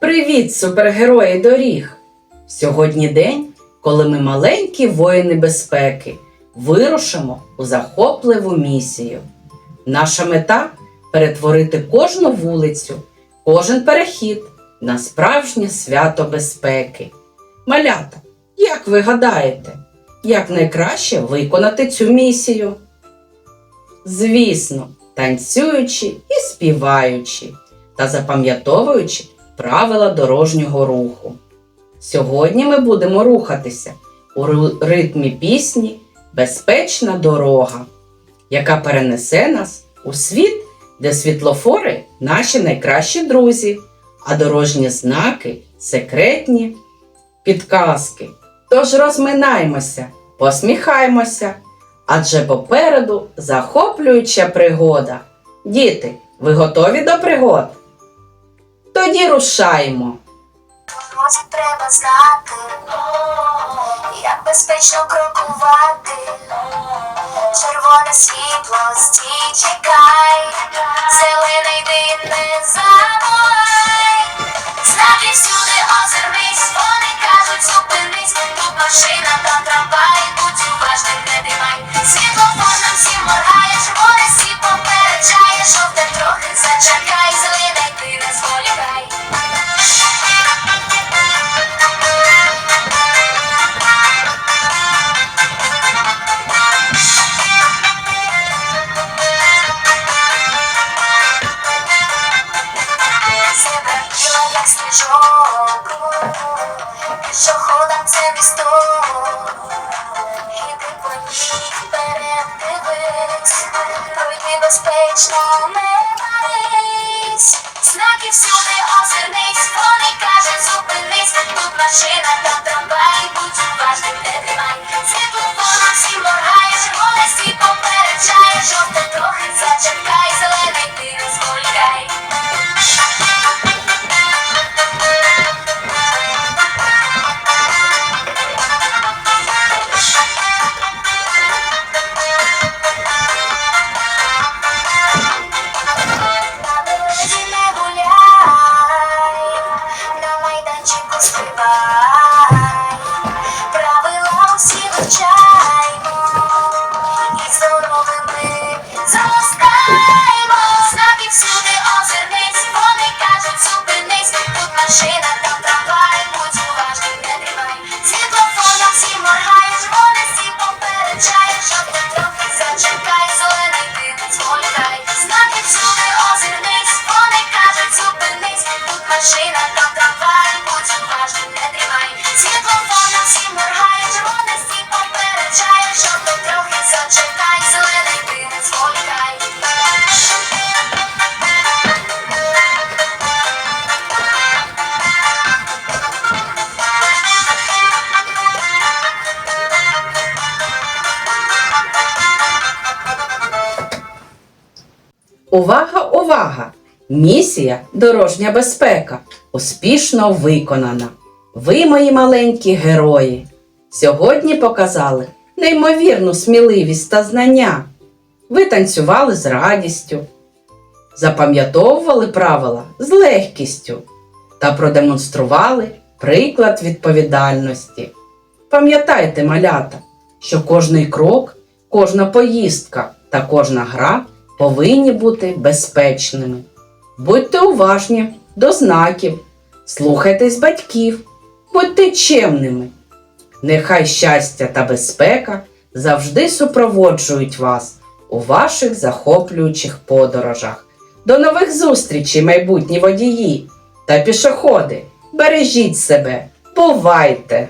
Привіт, супергерої доріг! Сьогодні день, коли ми маленькі воїни безпеки вирушимо у захопливу місію. Наша мета перетворити кожну вулицю, кожен перехід на справжнє свято безпеки. Малята, як ви гадаєте, як найкраще виконати цю місію? Звісно, танцюючи і співаючи та запам'ятовуючи правила дорожнього руху. Сьогодні ми будемо рухатися у ритмі пісні Безпечна дорога, яка перенесе нас у світ, де світлофори наші найкращі друзі, а дорожні знаки секретні підказки. Тож розминаємося, посміхаємося, адже попереду захоплююча пригода. Діти, ви готові до пригод? Тоді рушаємо. Дорозі треба знати, як безпечно крокувати. Червоне світло, стій, чекай, зелений йди, не забувай. Знаки всюди озирнись, вони кажуть, зупинись, тут машина, там трамвай, будь уважним, не димай. Світлофор нам всім моргає, безпечно, не борись. Знаки всюди озирнись, вони кажуть, зупинись, тут машина, там трамвай, будь уважним, не тримай. Правила усі вивчаймо, і здоровими зростаймо. Знаки всюди озирнись, вони кажуть, зупинись, тут машина, там трамвай, будь уважним, не тримай. Світлофор на всі моргає, червоне всі попереджає, жовте трохи зачекай, зелений ти не зволікай. Всюди озирнись, вони кажуть, зупинись, тут машина, там Увага, увага! Місія дорожня безпека успішно виконана. Ви, мої маленькі герої, сьогодні показали неймовірну сміливість та знання. Ви танцювали з радістю, запам'ятовували правила з легкістю та продемонстрували приклад відповідальності. Пам'ятайте, малята, що кожний крок, кожна поїздка та кожна гра повинні бути безпечними. Будьте уважні до знаків, слухайтесь батьків, будьте чемними. Нехай щастя та безпека завжди супроводжують вас у ваших захоплюючих подорожах. До нових зустрічей, майбутні водії та пішоходи. Бережіть себе, бувайте!